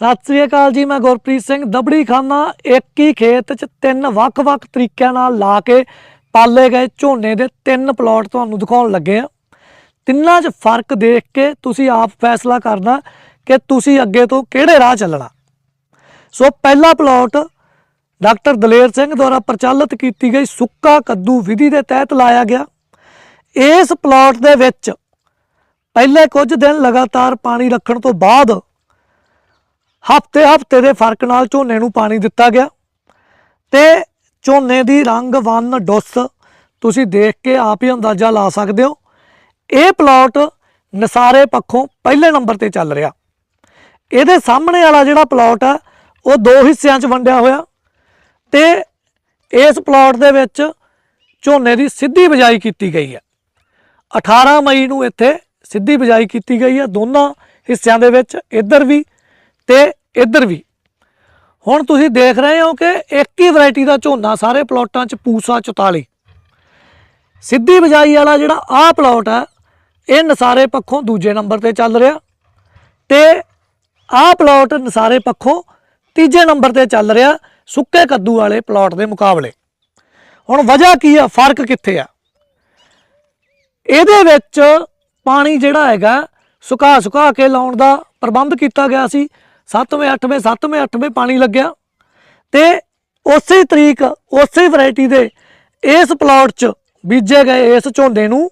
ਸਤਿ ਸ੍ਰੀ ਅਕਾਲ ਜੀ, ਮੈਂ ਗੁਰਪ੍ਰੀਤ ਸਿੰਘ ਦਬੜੀ ਖਾਨਾ ਇੱਕ ਹੀ ਖੇਤ 'ਚ ਤਿੰਨ ਵੱਖ-ਵੱਖ ਤਰੀਕਿਆਂ ਨਾਲ ਲਾ ਕੇ ਪਾਲੇ ਗਏ ਝੋਨੇ ਦੇ ਤਿੰਨ ਪਲਾਟ ਤੁਹਾਨੂੰ ਦਿਖਾਉਣ ਲੱਗੇ ਆ ਤਿੰਨਾਂ 'ਚ ਫ਼ਰਕ ਦੇਖ ਕੇ ਤੁਸੀਂ ਆਪ ਫੈਸਲਾ ਕਰਨਾ ਕਿ ਤੁਸੀਂ ਅੱਗੇ ਤੋਂ ਕਿਹੜੇ ਰਾਹ ਚੱਲਣਾ। ਸੋ ਪਹਿਲਾ ਪਲਾਟ ਡਾਕਟਰ ਦਲੇਰ ਸਿੰਘ ਦੁਆਰਾ ਪ੍ਰਚਲਿਤ ਕੀਤੀ ਗਈ ਸੁੱਕਾ ਕੱਦੂ ਵਿਧੀ ਦੇ ਤਹਿਤ ਲਾਇਆ ਗਿਆ। ਇਸ ਪਲਾਟ ਦੇ ਵਿੱਚ ਪਹਿਲੇ ਕੁਝ ਦਿਨ ਲਗਾਤਾਰ ਪਾਣੀ ਰੱਖਣ ਤੋਂ ਬਾਅਦ ਹਫ਼ਤੇ ਹਫ਼ਤੇ ਦੇ ਫ਼ਰਕ ਨਾਲ ਝੋਨੇ ਨੂੰ ਪਾਣੀ ਦਿੱਤਾ ਗਿਆ ਤੇ ਝੋਨੇ ਦੀ ਰੰਗ ਵੰਨ ਡੁੱਸ ਤੁਸੀਂ ਦੇਖ ਕੇ ਆਪ ਹੀ ਅੰਦਾਜ਼ਾ ਲਾ ਸਕਦੇ ਹੋ। ਇਹ ਪਲਾਟ ਨਸਾਰੇ ਪੱਖੋਂ ਪਹਿਲੇ ਨੰਬਰ ਤੇ ਚੱਲ ਰਿਹਾ। ਇਹਦੇ ਸਾਹਮਣੇ ਵਾਲਾ ਜਿਹੜਾ ਪਲਾਟ ਹੈ ਉਹ ਦੋ ਹਿੱਸਿਆਂ 'ਚ ਵੰਡਿਆ ਹੋਇਆ ਤੇ ਇਸ ਪਲਾਟ ਦੇ ਵਿੱਚ ਝੋਨੇ ਦੀ ਸਿੱਧੀ ਬਿਜਾਈ ਕੀਤੀ ਗਈ ਹੈ। 18 ਮਈ ਨੂੰ ਇੱਥੇ ਸਿੱਧੀ ਬਿਜਾਈ ਕੀਤੀ ਗਈ ਹੈ। ਦੋਨਾਂ ਹਿੱਸਿਆਂ ਦੇ ਵਿੱਚ ਇੱਧਰ ਵੀ ਤੇ ਇੱਧਰ ਵੀ। ਹੁਣ ਤੁਸੀਂ ਦੇਖ ਰਹੇ ਹੋ ਕਿ ਇੱਕ ਹੀ ਵੈਰਾਈਟੀ ਦਾ ਝੋਨਾ ਸਾਰੇ ਪਲਾਟਾਂ 'ਚ ਪੂਸਾ 44 ਸਿੱਧੀ ਬਿਜਾਈ ਵਾਲਾ ਜਿਹੜਾ ਆਹ ਪਲਾਟ ਹੈ, ਇਹ ਨਸਾਰੇ ਪੱਖੋਂ ਦੂਜੇ ਨੰਬਰ ਤੇ ਚੱਲ ਰਿਹਾ ਤੇ ਆਹ ਪਲਾਟ ਨਸਾਰੇ ਪੱਖੋਂ ਤੀਜੇ ਨੰਬਰ ਤੇ ਚੱਲ ਰਿਹਾ ਸੁੱਕੇ ਕੱਦੂ ਵਾਲੇ ਪਲਾਟ ਦੇ ਮੁਕਾਬਲੇ। ਹੁਣ ਵਜ੍ਹਾ ਕੀ ਆ? ਫ਼ਰਕ ਕਿੱਥੇ ਆ? ਇਹਦੇ ਵਿੱਚ ਪਾਣੀ ਜਿਹੜਾ ਹੈਗਾ ਸੁਕਾ ਸੁਕਾ ਕੇ ਲਾਉਣ ਦਾ ਪ੍ਰਬੰਧ ਕੀਤਾ ਗਿਆ ਸੀ। 7ਵੇਂ 8ਵੇਂ 7ਵੇਂ 8ਵੇਂ ਪਾਣੀ ਲੱਗਿਆ। ਤੇ ਉਸੇ ਤਰੀਕ, ਉਸੇ ਵੈਰਾਈਟੀ ਦੇ ਇਸ ਪਲਾਟ 'ਚ ਬੀਜੇ ਗਏ ਇਸ ਝੋਨੇ ਨੂੰ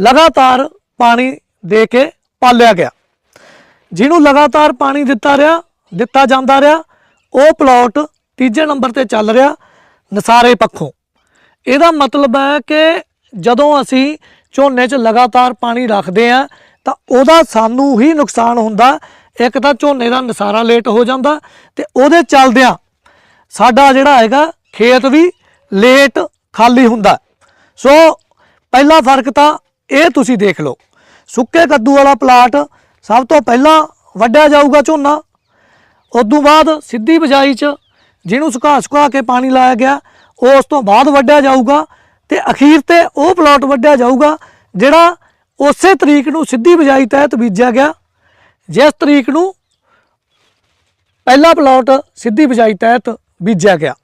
ਲਗਾਤਾਰ ਪਾਣੀ ਦੇ ਕੇ ਪਾਲਿਆ ਗਿਆ। ਜਿਹਨੂੰ ਲਗਾਤਾਰ ਪਾਣੀ ਦਿੱਤਾ ਰਿਹਾ, ਦਿੱਤਾ ਜਾਂਦਾ ਰਿਹਾ, ਉਹ ਪਲਾਟ ਤੀਜੇ ਨੰਬਰ ਤੇ ਚੱਲ ਰਿਹਾ, ਨਸਾਰੇ ਪੱਖੋਂ। ਇਹਦਾ ਮਤਲਬ ਹੈ ਕਿ ਜਦੋਂ ਅਸੀਂ ਝੋਨੇ 'ਚ ਲਗਾਤਾਰ ਪਾਣੀ ਰੱਖਦੇ ਆ ਤਾਂ ਉਹਦਾ ਸਾਨੂੰ ਹੀ ਨੁਕਸਾਨ ਹੁੰਦਾ ਇੱਕ ਤਾਂ ਝੋਨੇ ਦਾ ਨਸਾਰਾ ਲੇਟ ਹੋ ਜਾਂਦਾ ਤੇ ਉਹਦੇ ਚੱਲਦਿਆਂ ਸਾਡਾ ਜਿਹੜਾ ਹੈਗਾ ਖੇਤ ਵੀ ਲੇਟ ਖਾਲੀ ਹੁੰਦਾ। ਸੋ ਪਹਿਲਾ ਫ਼ਰਕ ਤਾਂ ਇਹ ਤੁਸੀਂ ਦੇਖ ਲਓ। ਸੁੱਕੇ ਕੱਦੂ ਵਾਲਾ ਪਲਾਟ ਸਭ ਤੋਂ ਪਹਿਲਾਂ ਵੱਢਿਆ ਜਾਊਗਾ ਝੋਨਾ। ਉਦੋਂ ਬਾਅਦ ਸਿੱਧੀ ਬਿਜਾਈ 'ਚ ਜਿਹਨੂੰ ਸੁਕਾ ਸੁਕਾ ਕੇ ਪਾਣੀ ਲਾਇਆ ਗਿਆ ਉਸ ਤੋਂ ਬਾਅਦ ਵੱਢਿਆ ਜਾਊਗਾ ਤੇ ਅਖੀਰ ਤੇ ਉਹ ਪਲਾਟ ਵੱਢਿਆ ਜਾਊਗਾ ਜਿਹੜਾ ਉਸੇ ਤਰੀਕ ਨੂੰ ਸਿੱਧੀ ਬਿਜਾਈ ਤਹਿਤ ਬੀਜਿਆ ਗਿਆ। ਜਿਸ ਤਰੀਕ ਨੂੰ ਪਹਿਲਾ ਪਲਾਟ ਸਿੱਧੀ ਬਿਜਾਈ ਤਹਿਤ ਬੀਜਿਆ ਗਿਆ।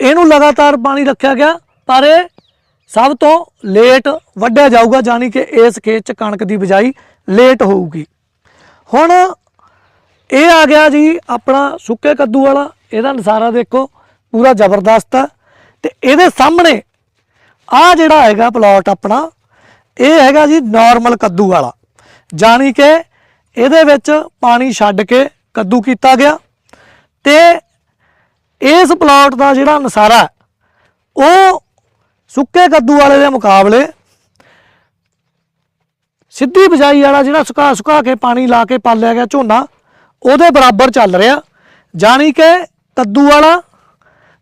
ਇਹਨੂੰ ਲਗਾਤਾਰ ਪਾਣੀ ਰੱਖਿਆ ਗਿਆ, ਪਰ ਇਹ ਸਭ ਤੋਂ ਲੇਟ ਵੱਢਿਆ ਜਾਊਗਾ ਜਾਨੀ ਕਿ ਇਸ ਖੇਤ 'ਚ ਕਣਕ ਦੀ ਬਿਜਾਈ ਲੇਟ ਹੋਊਗੀ। ਹੁਣ ਇਹ ਆ ਗਿਆ ਜੀ ਆਪਣਾ ਸੁੱਕੇ ਕੱਦੂ ਵਾਲਾ, ਇਹਦਾ ਨਜ਼ਾਰਾ ਦੇਖੋ, ਪੂਰਾ ਜ਼ਬਰਦਸਤ ਹੈ ਤੇ ਇਹਦੇ ਸਾਹਮਣੇ ਆ ਜਿਹੜਾ ਹੈਗਾ ਪਲਾਟ ਆਪਣਾ, ਇਹ ਹੈਗਾ ਜੀ ਨਾਰਮਲ ਕੱਦੂ ਵਾਲਾ ਜਾਨੀ ਕਿ ਇਹਦੇ ਵਿੱਚ ਪਾਣੀ ਛੱਡ ਕੇ ਕੱਦੂ ਕੀਤਾ ਗਿਆ ਤੇ ਇਸ ਪਲਾਟ ਦਾ ਜਿਹੜਾ ਨਸਾਰਾ ਉਹ ਸੁੱਕੇ ਕੱਦੂ ਵਾਲੇ ਦੇ ਮੁਕਾਬਲੇ ਸਿੱਧੀ ਬਿਜਾਈ ਵਾਲਾ ਜਿਹੜਾ ਸੁਕਾ ਸੁਕਾ ਕੇ ਪਾਣੀ ਲਾ ਕੇ ਪਾਲਿਆ ਗਿਆ ਝੋਨਾ, ਉਹਦੇ ਬਰਾਬਰ ਚੱਲ ਰਿਹਾ। ਜਾਣੀ ਕਿ ਕੱਦੂ ਵਾਲਾ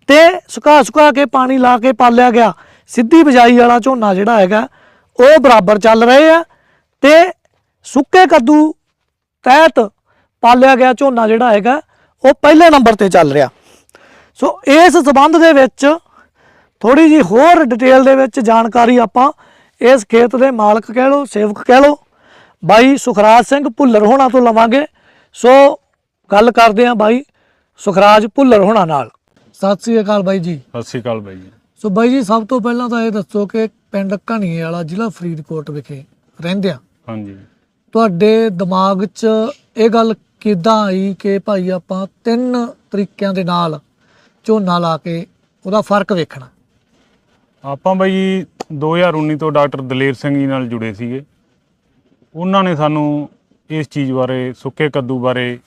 ਤੇ ਸੁਕਾ ਸੁਕਾ ਕੇ ਪਾਣੀ ਲਾ ਕੇ ਪਾਲਿਆ ਗਿਆ, ਸਿੱਧੀ ਬਿਜਾਈ ਵਾਲਾ ਝੋਨਾ ਜਿਹੜਾ ਹੈਗਾ, ਉਹ ਬਰਾਬਰ ਚੱਲ ਰਹੇ ਆ ਤੇ ਸੁੱਕੇ ਕੱਦੂ ਤਹਿਤ ਪਾਲਿਆ ਗਿਆ ਝੋਨਾ ਜਿਹੜਾ ਹੈਗਾ ਉਹ ਪਹਿਲੇ ਨੰਬਰ ਤੇ ਚੱਲ ਰਿਹਾ। ਸੋ ਇਸ ਸਬੰਧ ਦੇ ਵਿੱਚ ਥੋੜੀ ਜੀ ਹੋਰ ਡਿਟੇਲ ਦੇ ਵਿੱਚ ਜਾਣਕਾਰੀ ਆਪਾਂ ਇਸ ਖੇਤ ਦੇ ਮਾਲਕ ਕਹਿ ਲਓ ਸੇਵਕ ਕਹਿ ਲਓ ਬਾਈ ਸੁਖਰਾਜ ਸਿੰਘ ਭੁੱਲਰ ਹੋਣਾ ਤੋਂ ਲਵਾਂਗੇ। ਸੋ ਗੱਲ ਕਰਦੇ ਹਾਂ ਬਾਈ ਸੁਖਰਾਜ ਭੁੱਲਰ ਹੋਣਾ ਨਾਲ। ਸਤਿ ਸ੍ਰੀ ਅਕਾਲ ਬਾਈ ਜੀ। ਸਤਿ ਸ਼੍ਰੀ ਅਕਾਲ ਬਾਈ ਜੀ। ਸੋ ਬਾਈ ਜੀ ਸਭ ਤੋਂ ਪਹਿਲਾਂ ਤਾਂ ਇਹ ਦੱਸੋ ਕਿ ਪਿੰਡ ਘਣੀਏ ਵਾਲਾ ਜ਼ਿਲ੍ਹਾ ਫਰੀਦਕੋਟ ਵਿਖੇ ਰਹਿੰਦੇ ਆ। ਹਾਂਜੀ। ਤੁਹਾਡੇ ਦਿਮਾਗ 'ਚ ਇਹ ਗੱਲ ਕਿੱਦਾਂ ਆਈ ਕਿ ਭਾਈ ਆਪਾਂ ਤਿੰਨ ਤਰੀਕਿਆਂ ਦੇ ਨਾਲ ਝੋਨਾ ਲਾ ਕੇ ਉਹਦਾ ਫ਼ਰਕ ਵੇਖਣਾ? ਆਪਾਂ ਬਾਈ ਜੀ 2019 ਤੋਂ ਡਾਕਟਰ ਦਲੇਰ ਸਿੰਘ ਜੀ ਨਾਲ ਜੁੜੇ ਸੀਗੇ। ਉਹਨਾਂ ਨੇ ਸਾਨੂੰ ਇਸ ਚੀਜ਼ ਬਾਰੇ ਸੁੱਕੇ ਕੱਦੂ ਬਾਰੇ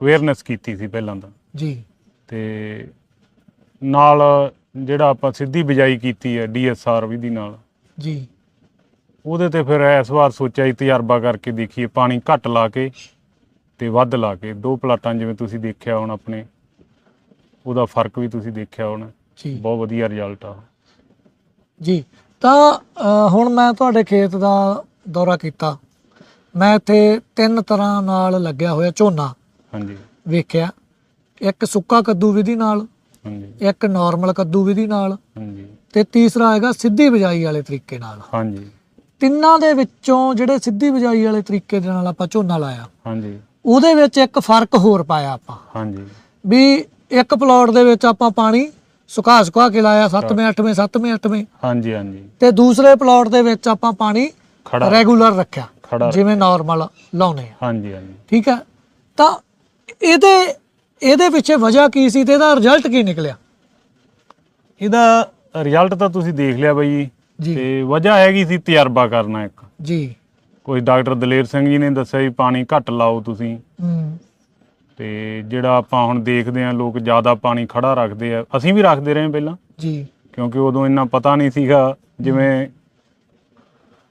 ਅਵੇਅਰਨੈਸ ਕੀਤੀ ਸੀ ਪਹਿਲਾਂ ਤਾਂ। ਜੀ। ਤੇ ਨਾਲ ਜਿਹੜਾ ਆਪਾਂ ਸਿੱਧੀ ਬਿਜਾਈ ਕੀਤੀ ਹੈ ਡੀਐਸਆਰ ਵਿਧੀ ਨਾਲ। ਜੀ। ਉਹਦੇ ਤੇ ਫਿਰ ਇਸ ਵਾਰ ਸੋਚਿਆ ਜੀ ਤਜਰਬਾ ਕਰਕੇ ਦੇਖੀਏ ਪਾਣੀ ਘੱਟ ਲਾ ਕੇ ਤੇ ਵੱਧ ਲਾ ਕੇ। ਦੋ ਪਲਾਟਾਂ ਜਿਵੇਂ ਤੁਸੀਂ ਦੇਖਿਆ ਹੁਣ ਆਪਣੇ ਉਹਦਾ ਫ਼ਰਕ ਵੀ ਤੁਸੀਂ ਦੇਖਿਆ ਹੋਣਾ। ਜੀ। ਬਹੁਤ ਵਧੀਆ ਰਿਜ਼ਲਟ ਆ। ਜੀ ਤਾਂ ਅ, ਹੁਣ ਮੈਂ ਤੁਹਾਡੇ ਖੇਤ ਦਾ ਦੌਰਾ ਕੀਤਾ। ਮੈਂ ਇੱਥੇ ਤਿੰਨ ਤਰ੍ਹਾਂ ਨਾਲ ਲੱਗਿਆ ਹੋਇਆ ਝੋਨਾ ਹਾਂਜੀ। ਵੇਖਿਆ। ਇੱਕ ਸੁੱਕਾ ਕੱਦੂ ਵਿਧੀ ਨਾਲ ਹਾਂਜੀ। ਇੱਕ ਨਾਰਮਲ ਕੱਦੂ ਵਿਧੀ ਨਾਲ ਹਾਂਜੀ। ਤੇ ਤੀਸਰਾ ਹੈਗਾ ਸਿੱਧੀ ਬਿਜਾਈ ਵਾਲੇ ਤਰੀਕੇ ਨਾਲ। ਹਾਂਜੀ। ਤਿੰਨਾਂ ਦੇ ਵਿੱਚੋਂ ਜਿਹੜੇ ਸਿੱਧੀ ਬਿਜਾਈ ਵਾਲੇ ਤਰੀਕੇ ਦੇ ਨਾਲ ਆਪਾਂ ਝੋਨਾ ਲਾਇਆ ਹਾਂਜੀ। ਉਹਦੇ ਵਿੱਚ ਇੱਕ ਫ਼ਰਕ ਹੋਰ ਪਾਇਆ ਆਪਾਂ। ਹਾਂਜੀ। ਵੀ ਇੱਕ ਪਲਾਟ ਦੇ ਵਿੱਚ ਆਪਾਂ ਪਾਣੀ ਸੁਕਾ ਸੁਕਾ ਕੇ ਲਾਇਆ 7ਵੇਂ 8ਵੇਂ 7ਵੇਂ 8ਵੇਂ ਹਾਂਜੀ ਹਾਂਜੀ। ਤੇ ਦੂਸਰੇ ਪਲਾਟ ਦੇ ਵਿੱਚ ਆਪਾਂ ਪਾਣੀ ਖੜਾ। ਰੈਗੂਲਰ ਰੱਖਿਆ ਜਿਵੇਂ ਨਾਰਮਲ ਲਾਉਨੇ ਆ। ਹਾਂਜੀ ਹਾਂਜੀ। ਠੀਕ ਹੈ ਤਾਂ ਇਹਦੇ ਇਹਦੇ ਪਿੱਛੇ ਵਜ੍ਹਾ ਕੀ ਸੀ ਤੇ ਇਹਦਾ ਰਿਜ਼ਲਟ ਕੀ ਨਿਕਲਿਆ? ਇਹਦਾ ਰਿਜ਼ਲਟ ਤਾਂ ਤੁਸੀਂ ਦੇਖ ਲਿਆ ਬਾਈ। ਜੀ। ਤੇ ਵਜ੍ਹਾ ਹੈਗੀ ਸੀ ਤਜਰਬਾ ਕਰਨਾ ਇੱਕ। ਜੀ। ਕੋਈ ਡਾਕਟਰ ਦਲੇਰ ਸਿੰਘ ਜੀ ਨੇ ਦੱਸਿਆ ਵੀ ਪਾਣੀ ਘੱਟ ਲਾਓ ਤੁਸੀਂ। ਹੂੰ। ਤੇ ਜਿਹੜਾ ਆਪਾਂ ਹੁਣ ਦੇਖਦੇ ਆ ਲੋਕ ਜ਼ਿਆਦਾ ਪਾਣੀ ਖੜਾ ਰੱਖਦੇ ਆ ਅਸੀਂ ਵੀ ਰੱਖਦੇ ਰਹੇ ਪਹਿਲਾਂ। ਜੀ। ਕਿਉਂਕਿ ਉਦੋਂ ਇੰਨਾ ਪਤਾ ਨਹੀਂ ਸੀਗਾ ਜਿਵੇਂ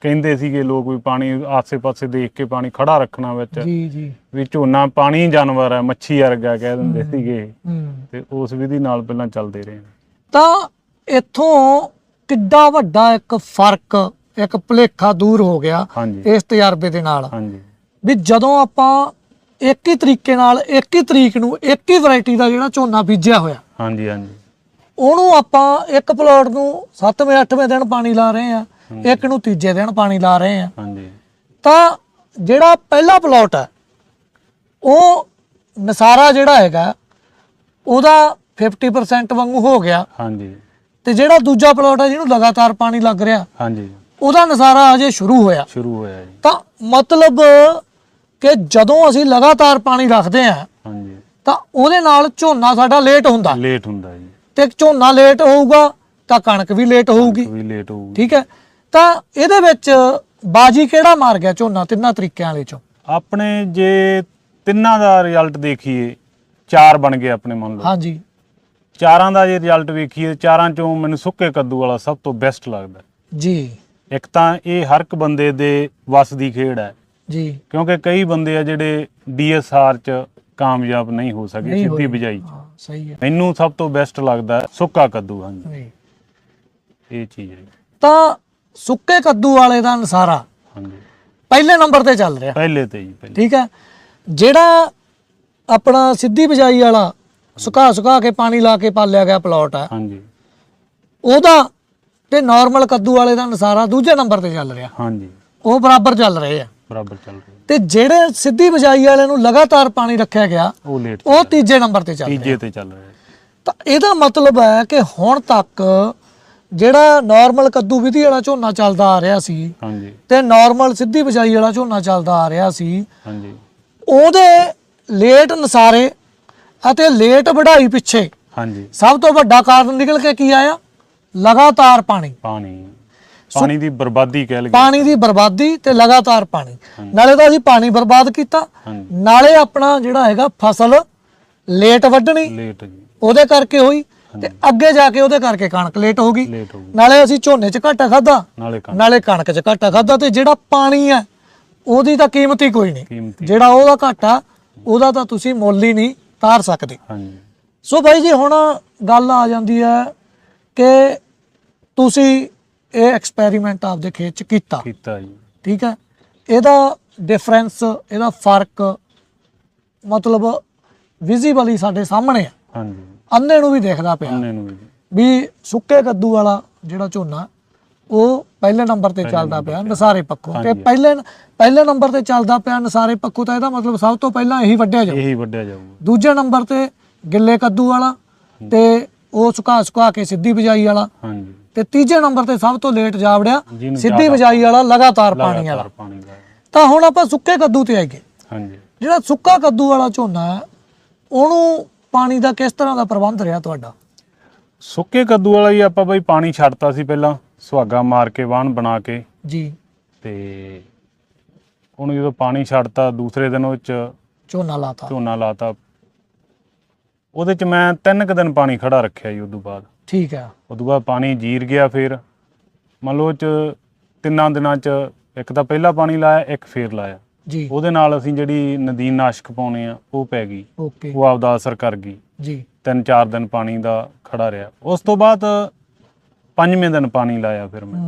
ਕਹਿੰਦੇ ਸੀਗੇ ਲੋਕ ਵੀ ਪਾਣੀ ਆਸੇ-ਪਾਸੇ ਦੇਖ ਕੇ ਪਾਣੀ ਖੜਾ ਰੱਖਣਾ ਵਿੱਚ। ਜੀ ਜੀ। ਵੀ ਝੋਨਾ ਪਾਣੀ ਜਾਨਵਰ ਹੈ ਮੱਛੀ ਵਰਗਾ ਕਹਿ ਦਿੰਦੇ ਸੀਗੇ। ਹੂੰ। ਤੇ ਉਸ ਵਿਧੀ ਨਾਲ ਪਹਿਲਾਂ ਚੱਲਦੇ ਰਹੇ ਤਾਂ ਇੱਥੋਂ ਕਿੱਡਾ ਵੱਡਾ ਇੱਕ ਫ਼ਰਕ ਇੱਕ ਭੁਲੇਖਾ ਦੂਰ ਹੋ ਗਿਆ ਹਾਂਜੀ। ਇਸ ਤਜਰਬੇ ਦੇ ਨਾਲ। ਹਾਂਜੀ। ਵੀ ਜਦੋਂ ਆਪਾਂ ਇੱਕ ਹੀ ਤਰੀਕੇ ਨਾਲ ਇੱਕ ਹੀ ਤਰੀਕ ਨੂੰ ਇੱਕ ਹੀ ਵੈਰਾਈਟੀ ਦਾ ਜਿਹੜਾ ਝੋਨਾ ਬੀਜਿਆ ਹੋਇਆ ਹਾਂਜੀ ਹਾਂਜੀ। ਉਹਨੂੰ ਆਪਾਂ ਇੱਕ ਪਲਾਟ ਨੂੰ 7ਵੇਂ 8ਵੇਂ ਦਿਨ ਪਾਣੀ ਲਾ ਰਹੇ ਆ ਇੱਕ ਨੂੰ ਤੀਜੇ ਦਿਨ ਪਾਣੀ ਲਾ ਰਹੇ ਆ ਹਾਂਜੀ। ਤਾਂ ਜਿਹੜਾ ਪਹਿਲਾ ਪਲਾਟ ਹੈ ਉਹ ਨਸਾਰਾ ਜਿਹੜਾ ਹੈਗਾ ਉਹਦਾ 50% ਵਾਂਗੂ ਹੋ ਗਿਆ। ਹਾਂਜੀ। ਤੇ ਜਿਹੜਾ ਦੂਜਾ ਪਲਾਟ ਹੈ ਜਿਹਨੂੰ ਲਗਾਤਾਰ ਪਾਣੀ ਲੱਗ ਰਿਹਾ ਹਾਂਜੀ। ਉਹਦਾ ਨਜ਼ਾਰਾ ਅਜੇ ਸ਼ੁਰੂ ਹੋਇਆ। ਸ਼ੁਰੂ ਹੋਇਆ ਜੀ। ਤਾਂ ਮਤਲਬ ਕਿ ਜਦੋਂ ਅਸੀਂ ਲਗਾਤਾਰ ਪਾਣੀ ਰੱਖਦੇ ਹਾਂ ਹਾਂਜੀ। ਤਾਂ ਉਹਦੇ ਨਾਲ ਝੋਨਾ ਸਾਡਾ ਲੇਟ ਹੁੰਦਾ। ਲੇਟ ਹੁੰਦਾ ਜੀ। ਤੇ ਝੋਨਾ ਲੇਟ ਹੋਊਗਾ ਤਾਂ ਕਣਕ ਵੀ ਲੇਟ ਹੋਊਗੀ। ਵੀ ਲੇਟ ਹੋਊ ਠੀਕ ਹੈ? ਤਾਂ ਇਹਦੇ ਵਿੱਚ ਬਾਜੀ ਕਿਹੜਾ ਮਾਰ ਗਿਆ ਝੋਨਾ ਤਿੰਨਾਂ ਤਰੀਕਿਆਂ ਵਾਲੇ ਚੋਂ? ਆਪਣੇ ਜੇ ਤਿੰਨਾਂ ਦਾ ਰਿਜ਼ਲਟ ਦੇਖੀਏ ਚਾਰ ਬਣ ਗਏ ਆਪਣੇ ਮੰਨ ਲਓ। ਹਾਂਜੀ। ਚਾਰਾਂ ਦਾ ਜੇ ਰਿਜ਼ਲਟ ਵੇਖੀਏ ਚਾਰਾਂ ਚੋਂ ਮੈਨੂੰ ਸੁੱਕੇ ਕੱਦੂ ਵਾਲਾ ਸਭ ਤੋਂ ਬੈਸਟ ਲੱਗਦਾ। ਜੀ। ਇੱਕ ਤਾਂ ਇਹ ਹਰ ਇੱਕ ਬੰਦੇ ਦੇ ਵੱਸ ਦੀ ਖੇਡ ਹੈ। ਜੀ। ਕਿਉਂਕਿ ਕਈ ਬੰਦੇ ਆ ਜਿਹੜੇ ਡੀਐਸਆਰ ਚ ਕਾਮਯਾਬ ਨਹੀਂ ਹੋ ਸਕੇ ਨਹੀਂ ਸਿੱਧੀ ਹੋਈ। ਬਿਜਾਈ ਹਾਂ ਸਹੀ ਹੈ। ਮੈਨੂੰ ਸਭ ਤੋਂ ਬੈਸਟ ਲੱਗਦਾ ਸੁੱਕਾ ਕੱਦੂ ਹਾਂਜੀ। ਜੀ। ਇਹ ਚੀਜ਼ ਹੈ। ਤਾਂ ਸੁੱਕੇ ਕੱਦੂ ਵਾਲੇ ਦਾ ਨਸਾਰਾ ਹਾਂਜੀ। ਪਹਿਲੇ ਨੰਬਰ ਤੇ ਚੱਲ ਰਿਹਾ। ਪਹਿਲੇ ਤੇ ਜੀ ਪਹਿਲੇ। ਠੀਕ ਹੈ। ਜਿਹੜਾ ਆਪਣਾ ਸਿੱਧੀ ਬਿਜਾਈ ਵਾਲਾ ਸੁਕਾ ਸੁਕਾ ਕੇ ਪਾਣੀ ਲਾ ਕੇ ਪਾਲਿਆ ਗਿਆ ਪਲਾਟ ਹੈ ਹਾਂਜੀ। ਉਹਦਾ ਤੇ ਨਾਰਮਲ ਕੱਦੂ ਵਾਲੇ ਦਾ ਨਸਾਰਾ ਦੂਜੇ ਨੰਬਰ ਤੇ ਚੱਲ ਰਿਹਾ। ਹਾਂਜੀ। ਉਹ ਬਰਾਬਰ ਚੱਲ ਰਹੇ ਆ। ਬਰਾਬਰ ਚੱਲ ਰਿਹਾ। ਤੇ ਜਿਹੜੇ ਸਿੱਧੀ ਬਿਜਾਈ ਵਾਲੇ ਨੂੰ ਲਗਾਤਾਰ ਪਾਣੀ ਰੱਖਿਆ ਗਿਆ ਉਹ ਲੇਟ ਉਹ ਤੀਜੇ ਨੰਬਰ ਤੇ ਚੱਲ ਰਿਹਾ ਤੀਜੇ ਤੇ ਚੱਲ ਰਿਹਾ ਤਾਂ ਇਹਦਾ ਮਤਲਬ ਹੈ ਕਿ ਹੁਣ ਤੱਕ ਜਿਹੜਾ ਨਾਰਮਲ ਕੱਦੂ ਵਿਧੀ ਵਾਲਾ ਝੋਨਾ ਚੱਲਦਾ ਆ ਰਿਹਾ ਸੀ ਹਾਂਜੀ। ਤੇ ਨਾਰਮਲ ਸਿੱਧੀ ਬਿਜਾਈ ਵਾਲਾ ਝੋਨਾ ਚੱਲਦਾ ਆ ਰਿਹਾ ਸੀ ਹਾਂਜੀ। ਉਹਦੇ ਲੇਟ ਨਸਾਰੇ ਅਤੇ ਲੇਟ ਵਢਾਈ ਪਿੱਛੇ ਹਾਂਜੀ। ਸਭ ਤੋਂ ਵੱਡਾ ਕਾਰਨ ਨਿਕਲ ਕੇ ਕੀ ਆਇਆ? ਲਗਾਤਾਰ ਪਾਣੀ। ਪਾਣੀ। ਪਾਣੀ ਦੀ ਬਰਬਾਦੀ ਕਹਿ ਲਈਏ। ਪਾਣੀ ਦੀ ਬਰਬਾਦੀ ਤੇ ਲਗਾਤਾਰ ਪਾਣੀ। ਨਾਲੇ ਤਾਂ ਅਸੀਂ ਪਾਣੀ ਬਰਬਾਦ ਕੀਤਾ। ਨਾਲੇ ਆਪਣਾ ਜਿਹੜਾ ਹੈਗਾ ਫਸਲ ਲੇਟ ਵੱਢਣੀ। ਲੇਟ ਜੀ। ਉਹਦੇ ਕਰਕੇ ਹੋਈ। ਤੇ ਅੱਗੇ ਜਾ ਕੇ ਉਹਦੇ ਕਰਕੇ ਕਣਕ ਲੇਟ ਹੋ ਗਈ। ਨਾਲੇ ਅਸੀਂ ਝੋਨੇ 'ਚ ਘਾਟਾ ਖਾਦਾ ਨਾਲੇ ਕਣਕ। 'ਚ ਘਾਟਾ ਖਾਦਾ ਤੇ ਜਿਹੜਾ ਪਾਣੀ ਹੈ ਉਹਦੀ ਤਾਂ ਕੀਮਤ ਹੀ ਕੋਈ ਨਹੀਂ। ਜਿਹੜਾ ਉਹਦਾ ਘਾਟਾ ਉਹਦਾ ਤਾਂ ਤੁਸੀਂ ਮੁੱਲ ਹੀ ਨਹੀਂ ਤਾਰ ਸਕਦੇ। ਹਾਂਜੀ। ਸੋ ਬਾਈ ਜੀ ਹੁਣ ਗੱਲ ਆ ਜਾਂਦੀ ਹੈ ਕਿ ਤੁਸੀਂ ਇਹ ਐਕਸਪੈਰੀਮੈਂਟ ਆਪਦੇ ਖੇਤ 'ਚ ਕੀਤਾ। ਕੀਤਾ ਜੀ। ਠੀਕ ਹੈ? ਇਹਦਾ ਡਿਫਰੈਂਸ ਇਹਦਾ ਫ਼ਰਕ ਮਤਲਬ ਵਿਜ਼ੀਬਲੀ ਸਾਡੇ ਸਾਹਮਣੇ ਆ। ਹਾਂਜੀ। ਅੰਨੇ ਨੂੰ ਵੀ ਦੇਖਦਾ ਪਿਆ। ਉਹਨੇ ਨੂੰ ਵੀ। ਵੀ ਸੁੱਕੇ ਕੱਦੂ ਵਾਲਾ ਜਿਹੜਾ ਝੋਨਾ ਉਹ ਪਹਿਲੇ ਨੰਬਰ ਤੇ ਚੱਲਦਾ ਪਿਆ ਨਸਾਰੇ ਪੱਖੋਂ। ਤੇ। ਪਹਿਲੇ ਪਹਿਲੇ ਨੰਬਰ ਤੇ ਚੱਲਦਾ ਪਿਆ ਨਸਾਰੇ ਪੱਖੋਂ ਤਾਂ ਇਹਦਾ ਮਤਲਬ ਸਭ ਤੋਂ ਪਹਿਲਾਂ ਇਹੀ ਵੱਢਿਆ ਜਾਊ। ਇਹੀ ਵੱਢਿਆ ਜਾਊਗਾ। ਦੂਜੇ ਨੰਬਰ ਤੇ ਗਿੱਲੇ ਕੱਦੂ ਵਾਲਾ ਤੇ ਉਹ ਸੁਕਾ ਸੁਕਾ ਕੇ ਸਿੱਧੀ ਬਿਜਾਈ ਵਾਲਾ। ਹਾਂਜੀ। ਤੇ ਤੀਜੇ ਨੰਬਰ ਤੇ ਸਭ ਤੋਂ ਲੇਟ ਜਾਵੜਿਆ ਸਿੱਧੀ ਬਿਜਾਈ ਵਾਲਾ ਲਗਾਤਾਰ ਪਾਣੀ ਵਾਲਾ। ਤਾਂ ਹੁਣ ਆਪਾਂ ਸੁੱਕੇ ਕੱਦੂ ਤੇ ਆਈਏ। ਹਾਂਜੀ। ਜਿਹੜਾ ਸੁੱਕਾ ਕੱਦੂ ਵਾਲਾ ਝੋਨਾ ਹੈ ਉਹਨੂੰ ਪਾਣੀ ਦਾ ਕਿਸ ਤਰ੍ਹਾਂ ਦਾ ਪ੍ਰਬੰਧ ਰਿਹਾ ਤੁਹਾਡਾ? ਸੁੱਕੇ ਕੱਦੂ ਵਾਲਾ ਹੀ ਆਪਾਂ ਬਈ ਪਾਣੀ ਛੱਡਤਾ ਸੀ ਪਹਿਲਾਂ। ਸੁਹਾਗਾ ਮਾਰ ਕੇ ਵਾਹਣ ਬਣਾ ਕੇ ਜੀ। ਤੇ ਉਹਨੂੰ ਜਦੋਂ ਪਾਣੀ ਛੱਡਤਾ ਦੂਸਰੇ ਦਿਨ ਉਹ ਚ ਝੋਨਾ ਲਾਤਾ। ਝੋਨਾ ਲਾਤਾ। ਉਹਦੇ ਚ ਮੈਂ ਤਿੰਨ ਕੁ ਦਿਨ ਪਾਣੀ ਖੜਾ ਰੱਖਿਆ ਜੀ ਉਦੋਂ ਬਾਅਦ। ਠੀਕ ਹੈ ਉਦੋਂ ਬਾਅਦ ਪਾਣੀ ਜੀਰ ਗਿਆ ਫਿਰ। ਮੰਨ ਲਓ ਚ ਤਿੰਨਾਂ ਦਿਨਾਂ ਚ ਇੱਕ ਤਾਂ ਪਹਿਲਾ ਪਾਣੀ ਲਾਇਆ ਇੱਕ ਫੇਰ ਲਾਇਆ। ਜੀ। ਉਹਦੇ ਨਾਲ ਅਸੀਂ ਜਿਹੜੀ ਨਦੀਨ ਨਾਸ਼ਕ ਪਾਉਣੇ ਆ ਉਹ ਪੈ ਗਈ। ਓਕੇ। ਉਹ ਆਪਦਾ ਅਸਰ ਕਰ ਗਈ। ਜੀ। ਤਿੰਨ ਚਾਰ ਦਿਨ ਪਾਣੀ ਦਾ ਖੜਾ ਰਿਹਾ। ਉਸ ਤੋਂ ਬਾਅਦ ਪੰਜਵੇਂ ਦਿਨ ਪਾਣੀ ਲਾਇਆ ਫਿਰ ਮੈਂ।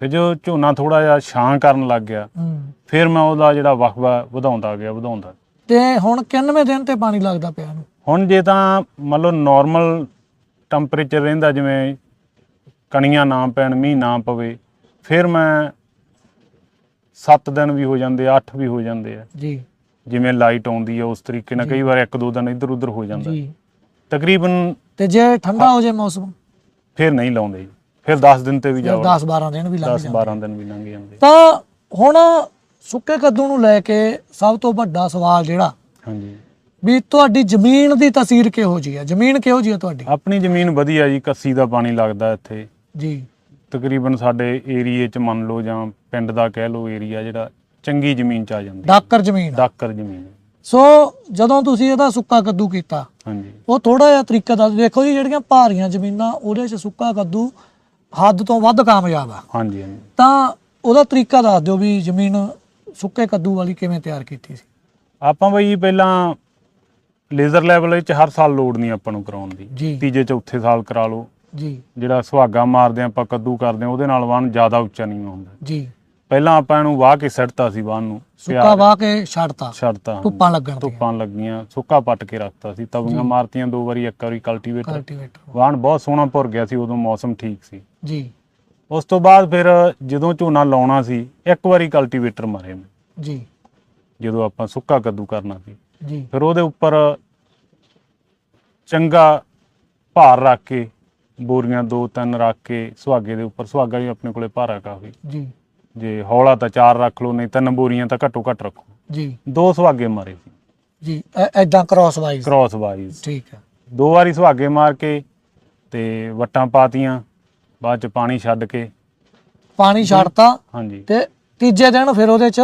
ਫਿਰ ਜੋ ਝੋਨਾ ਥੋੜਾ ਜਿਹਾ ਛਾਂ ਕਰਨ ਲੱਗ ਗਿਆ ਫਿਰ ਮੈਂ ਉਹਦਾ ਜਿਹੜਾ ਵਕਫਾ ਵਧਾਉਂਦਾ ਗਿਆ ਵਧਾਉਂਦਾ। ਤੇ ਹੁਣ ਕਿੰਨਵੇਂ ਦਿਨ ਤੇ ਪਾਣੀ ਲੱਗਦਾ ਪਿਆ ਹੁਣ ਜੇ ਤਾਂ ਮੰਨ ਲਓ ਨਾਰਮਲ ਟੈਂਪਰੇਚਰ ਰਹਿੰਦਾ ਜਿਵੇਂ ਕਣੀਆਂ ਨਾ ਪੈਣ ਮੀਂਹ ਨਾ ਪਵੇ ਫਿਰ ਮੈਂ 7 ਦਿਨ ਵੀ ਹੋ ਜਾਂਦੇ ਆ 8 ਵੀ ਹੋ ਜਾਂਦੇ ਆ। ਜੀ। ਜਿਵੇਂ ਲਾਈਟ ਆਉਂਦੀ ਹੈ ਉਸ ਤਰੀਕੇ ਨਾਲ ਕਈ ਵਾਰ ਇੱਕ ਦੋ ਦਿਨ ਇੱਧਰ ਉੱਧਰ ਹੋ ਜਾਂਦਾ। ਜੀ। ਤਕਰੀਬਨ ਤੇ ਜੇ ਠੰਡਾ ਹੋ ਜੇ ਮੌਸਮ? ਫਿਰ ਨਹੀਂ ਲਾਉਂਦੇ ਜੀ। ਫਿਰ 10 ਦਿਨ ਤੇ ਵੀ ਜਾਓ। 10 12 ਦਿਨ ਵੀ ਲੱਗ 10 ਜਾਂਦੇ 12 ਦਿਨ ਵੀ ਲੰਘ ਜਾਂਦੇ ਤਾਂ ਹੁਣ ਸੁੱਕੇ ਕੱਦੂ ਨੂੰ ਲੈ ਕੇ ਸਭ ਤੋਂ ਵੱਡਾ ਸਵਾਲ ਜਿਹੜਾ ਹਾਂਜੀ। ਵੀ ਤੁਹਾਡੀ ਜ਼ਮੀਨ ਦੀ ਤਸਵੀਰ ਕਿਹੋ ਜੀ ਹੈ? ਜ਼ਮੀਨ ਕਿਹੋ ਜੀ ਹੈ ਤੁਹਾਡੀ? ਆਪਣੀ ਜ਼ਮੀਨ ਵਧੀਆ ਜੀ ਕੱਸੀ ਦਾ ਪਾਣੀ ਲੱਗਦਾ ਇੱਥੇ। ਜੀ। ਤਕਰੀਬਨ ਸਾਡੇ ਏਰੀਏ ਚ ਮੰਨ ਲਓ ਜਾਂ ਪਿੰਡ ਦਾ ਕਹਿ ਲਓ ਏਰੀਆ ਜਿਹੜਾ ਚੰਗੀ ਜ਼ਮੀਨ ਚ ਆ ਜਾਂਦੀ। ਡਾਕਰ ਜ਼ਮੀਨ ਆ। ਡਾਕਰ ਜ਼ਮੀਨ। ਸੋ ਜਦੋਂ ਤੁਸੀਂ ਇਹਦਾ ਸੁੱਕਾ ਕੱਦੂ ਕੀਤਾ ਹਾਂਜੀ। ਉਹ ਥੋੜਾ ਜਿਹਾ ਤਰੀਕਾ ਦੱਸ ਦੇਖੋ ਜੀ ਜਿਹੜੀਆਂ ਭਾਰੀਆਂ ਜ਼ਮੀਨਾਂ ਉਹਦੇ 'ਚ ਸੁੱਕਾ ਕੱਦੂ ਹੱਦ ਤੋਂ ਵੱਧ ਕਾਮਯਾਬ ਆ। ਹਾਂਜੀ ਹਾਂਜੀ। ਤਾਂ ਉਹਦਾ ਤਰੀਕਾ ਦੱਸ ਦਿਓ ਵੀ ਜ਼ਮੀਨ ਸੁੱਕੇ ਕੱਦੂ ਵਾਲੀ ਕਿਵੇਂ ਤਿਆਰ ਕੀਤੀ ਸੀ। ਆਪਾਂ ਬਈ ਪਹਿਲਾਂ ਲੇਜ਼ਰ ਲੈਵਲ ਵਿੱਚ ਹਰ ਸਾਲ ਲੋਡ ਨਹੀਂ ਆਪਾਂ ਨੂੰ ਕਰਾਉਣ ਦੀ। ਜੀ। ਤੀਜੇ ਚੌਥੇ ਸਾਲ ਕਰਾ ਲਓ। ਜੀ। ਜਿਹੜਾ ਸੁਹਾਗਾ ਮਾਰਦੇ ਆਪਾਂ ਕੱਦੂ ਕਰਦੇ ਹਾਂ ਉਹਦੇ ਨਾਲ ਵਾਹਨ ਜ਼ਿਆਦਾ ਉੱਚਾ ਨਹੀਂ ਹੁੰਦਾ। ਜੀ। ਪਹਿਲਾਂ ਆਪਾਂ ਇਹਨੂੰ ਵਾਹ ਕੇ ਸੱਟਤਾ ਸੀ ਵਾਹਨ ਨੂੰ ਸੁੱਕਾ ਵਾਹ ਕੇ ਛੱਡਤਾ ਹਾਂਜੀ। ਧੁੱਪਾਂ ਲੱਗਣ ਦੀਆਂ। ਧੁੱਪਾਂ ਲੱਗੀਆਂ ਸੁੱਕਾ ਪੱਟ ਕੇ ਰੱਖਤਾ ਸੀ ਤਵੀਆਂ ਮਾਰਤੀਆਂ ਦੋ ਵਾਰੀ ਇੱਕ ਵਾਰੀ ਕਲਟੀਵੇਟਰ ਕਲਟੀਵੇਟਰ ਬਹੁਤ ਸੋਹਣਾ ਭੁਰ ਗਿਆ ਸੀ ਉਦੋਂ ਮੌਸਮ ਠੀਕ ਸੀ। ਜੀ। ਉਸ ਤੋਂ ਬਾਅਦ ਫਿਰ ਜਦੋਂ ਝੋਨਾ ਲਾਉਣਾ ਸੀ ਇੱਕ ਵਾਰੀ ਕਲਟੀਵੇਟਰ ਮਾਰੇ ਮੈਂ, ਜੀ। ਜਦੋਂ ਆਪਾਂ ਸੁੱਕਾ ਕੱਦੂ ਕਰਨਾ ਸੀ। ਜੀ। ਫਿਰ ਉਹਦੇ ਉੱਪਰ ਚੰਗਾ ਭਾਰ ਰੱਖ ਕੇ ਬੋਰੀਆਂ ਦੋ ਤਿੰਨ ਰੱਖ ਕੇ ਸੁਹਾਗੇ ਦੇ ਉੱਪਰ ਸੁਹਾਗਾ ਵੀ ਆਪਣੇ ਕੋਲੇ ਭਾਰਾ ਕਾਫੀ। ਜੀ। ਜੇ ਹੌਲਾ ਤਾਂ ਚਾਰ ਰੱਖ ਲਓ ਨਹੀਂ ਤਿੰਨ ਬੋਰੀਆਂ ਤਾਂ ਘੱਟੋ ਘੱਟ ਰੱਖੋ। ਜੀ। ਦੋ ਸੁਹਾਗੇ ਮਾਰੇ ਸੀ। ਜੀ ਐਦਾਂ ਕ੍ਰਾਸ ਵਾਈਜ਼ ਕ੍ਰਾਸ ਵਾਈਜ਼ ਠੀਕ ਹੈ ਦੋ ਵਾਰੀ ਸੁਹਾਗੇ ਮਾਰ ਕੇ ਤੇ ਵੱਟਾਂ ਪਾਤੀਆਂ ਬਾਅਦ ਚ ਪਾਣੀ ਛੱਡ ਕੇ। ਪਾਣੀ ਛੱਡਤਾ ਹਾਂਜੀ। ਤੇ ਤੀਜੇ ਦਿਨ ਫਿਰ ਉਹਦੇ 'ਚ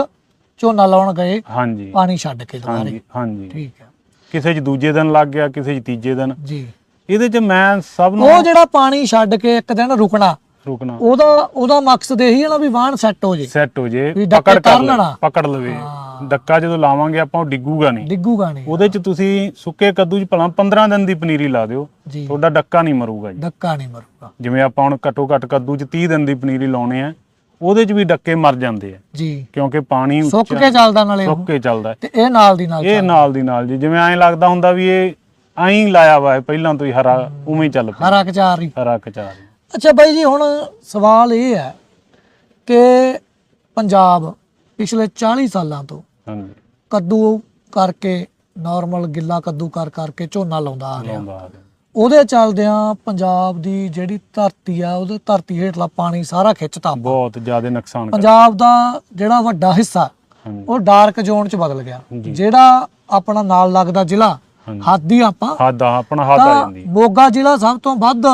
ਝੋਨਾ ਲਾਉਣ ਗਏ ਹਾਂਜੀ। ਪਾਣੀ ਛੱਡ ਕੇ ਦੁਬਾਰੇ। ਹਾਂਜੀ ਹਾਂਜੀ। ਠੀਕ ਹੈ ਕਿਸੇ ਚ ਦੂਜੇ ਦਿਨ ਲੱਗ ਗਿਆ ਕਿਸੇ ਚ ਤੀਜੇ ਦਿਨ। ਜੀ। ਇਹਦੇ ਚ ਮੈਂ ਸਭ ਨੂੰ ਉਹ ਜਿਹੜਾ ਪਾਣੀ ਛੱਡ ਕੇ ਇੱਕ ਦਿਨ ਰੁਕਣਾ ਰੁਕਣਾ ਉਹਦਾ ਉਹਦਾ ਮਕਸਦ ਇਹੀ ਹੈ ਨਾ ਵੀ ਵਾਹਣ ਸੈੱਟ ਹੋ ਜੇ। ਸੈੱਟ ਹੋ ਜੇ ਵੀ ਡੱਕੇ ਪਕੜ ਕਰ ਲੈਣਾ। ਪਕੜ ਲਵੇ। ਹਾਂ। ਡੱਕਾ ਜਦੋਂ ਲਾਵਾਂਗੇ ਆਪਾਂ ਉਹ ਡਿੱਗੂਗਾ ਨਹੀਂ। ਡਿੱਗੂਗਾ ਨਹੀਂ। ਉਹਦੇ ਚ ਤੁਸੀਂ ਸੁੱਕੇ ਕੱਦੂ ਚ ਭਲਾ 15 ਦਿਨ ਦੀ ਪਨੀਰੀ ਲਾ ਦਿਓ। ਜੀ। ਤੁਹਾਡਾ ਡੱਕਾ ਨਹੀਂ ਮਰੂਗਾ ਜੀ। ਡੱਕਾ ਨਹੀਂ ਮਰੂਗਾ। ਜਿਵੇਂ ਆਪਾਂ ਹੁਣ ਘੱਟੋ ਘੱਟ ਕੱਦੂ ਚ 30 ਦਿਨ ਦੀ ਪਨੀਰੀ ਲਾਉਣੇ ਆ ਉਹਦੇ ਚ ਵੀ ਡੱਕੇ ਮਰ ਜਾਂਦੇ ਆ। ਜੀ। ਕਿਉਂਕਿ ਪਾਣੀ ਸੁੱਕ ਉੱਚਾ- ਕੇ ਚੱਲਦਾ ਨਾਲੇ ਉਹ। ਸੁੱਕ ਕੇ ਚੱਲਦਾ। ਹੈ। ਤੇ ਇਹ ਨਾਲ ਦੀ ਨਾਲ ਇਹ ਚੱਲਦਾ। ਨਾਲ ਦੀ ਨਾਲ ਜੀ। ਜਿਵੇਂ ਐਂ ਲੱਗਦਾ ਹੁੰਦਾ ਵੀ ਇਹ ਐਂ ਹੀ ਲਾਇਆ ਵਾ ਹੈ, ਪਹਿਲਾਂ ਤੋਂ ਹੀ ਹਰਾ ਉਵੇਂ ਹੀ ਚੱਲ ਪਿਆ। ਹਰਾ ਕਚਾਰ ਹਰਾ ਕਚਾਰ ਅੱਛਾ ਬਾਈ ਜੀ ਹੁਣ ਸਵਾਲ ਇਹ ਹੈ ਕਿ ਪੰਜਾਬ ਪਿਛਲੇ 40 ਸਾਲਾਂ ਤੋਂ ਹਾਂਜੀ। ਕੱਦੂ ਕਰਕੇ ਨਾਰਮਲ ਗਿੱਲਾ ਕੱਦੂ ਕਰ ਕਰਕੇ ਝੋਨਾ ਲਾਉਂਦਾ ਆ ਰਿਹਾ। ਲਾਉਂਦਾ ਆ ਰਿਹਾ। ਉਹਦੇ ਚੱਲਦਿਆਂ ਪੰਜਾਬ ਦੀ ਜਿਹੜੀ ਧਰਤੀ ਆ ਉਹਦੇ ਧਰਤੀ ਹੇਠਲਾ ਪਾਣੀ ਸਾਰਾ ਖਿੱਚਤਾ ਬਹੁਤ ਜ਼ਿਆਦਾ ਨੁਕਸਾਨ ਕਰ ਪੰਜਾਬ ਦਾ ਜਿਹੜਾ ਵੱਡਾ ਹਿੱਸਾ ਹਾਂਜੀ। ਉਹ ਡਾਰਕ ਜ਼ੋਨ ਚ ਬਦਲ ਗਿਆ। ਜੀ। ਜਿਹੜਾ ਆਪਣਾ ਨਾਲ ਲੱਗਦਾ ਜ਼ਿਲ੍ਹਾ ਹਾਂਜੀ। ਹਾਦੀ ਆਪਾਂ। ਹੱਦ ਆ ਆਪਣਾ ਹੱਦ ਆ ਤਾਂ ਜਾਂਦੀ। ਮੋਗਾ ਜ਼ਿਲ੍ਹਾ ਸਭ ਤੋਂ ਵੱਧ